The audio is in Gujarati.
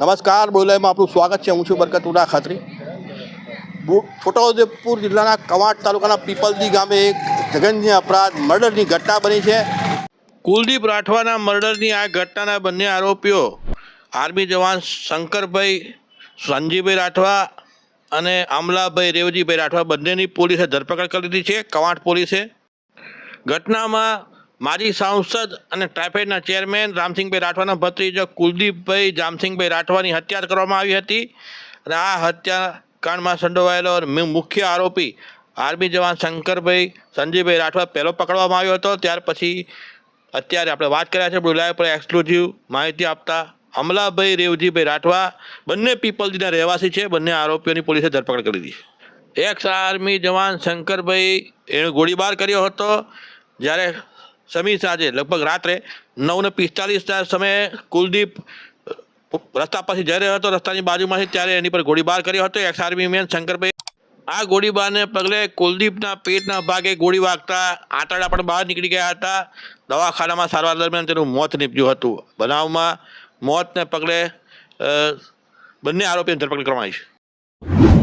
નમસ્કાર બોલાયમાં આપણું સ્વાગત છે. હું છું બરકતુડા ખાતરી. છોટાઉદેપુર જિલ્લાના કવાંટ તાલુકાના પીપલદી ગામે એક જઘન્ય અપરાધ, મર્ડરની ઘટના બની છે. કુલદીપ રાઠવાના મર્ડરની આ ઘટનાના બંને આરોપીઓ આર્મી જવાન શંકરભાઈ સંજીભાઈ રાઠવા અને આમલાભાઈ રેવજીભાઈ રાઠવા બંનેની પોલીસે ધરપકડ કરી દીધી છે. કવાંટ પોલીસે. ઘટનામાં માજી સાંસદ અને ટ્રાફેડના ચેરમેન રામસિંહભાઈ રાઠવાના ભત્રીજો કુલદીપભાઈ જામસિંહભાઈ રાઠવાની હત્યા કરવામાં આવી હતી. અને આ હત્યાકાંડમાં સંડોવાયેલો મુખ્ય આરોપી આર્મી જવાન શંકરભાઈ સંજયભાઈ રાઠવા પહેલો પકડવામાં આવ્યો હતો. ત્યાર પછી અત્યારે આપણે વાત કર્યા છે બોલાયા પર એક્સક્લુઝિવ માહિતી આપતા અમલાભાઈ રેવજીભાઈ રાઠવા બંને પીપલજીના રહેવાસી છે. બંને આરોપીઓની પોલીસે ધરપકડ કરી દીધી. એક્સ આર્મી જવાન શંકરભાઈ એણે ગોળીબાર કર્યો હતો. જ્યારે સમી સાંજે લગભગ રાત્રે નવ ને પિસ્તાલીસના સમયે કુલદીપ રસ્તા પાસે જઈ રહ્યો હતો. રસ્તાની બાજુમાંથી ત્યારે એની પર ગોળીબાર કર્યો હતો. એક્સ આર્મી મેન શંકરભાઈ, આ ગોળીબારને પગલે કુલદીપના પેટના ભાગે ગોળી વાગતા આંતરડા પણ બહાર નીકળી ગયા હતા. દવાખાનામાં સારવાર દરમિયાન તેનું મોત નીપજ્યું હતું. બનાવમાં મોતને પગલે બંને આરોપીઓની ધરપકડ કરવામાં આવી છે.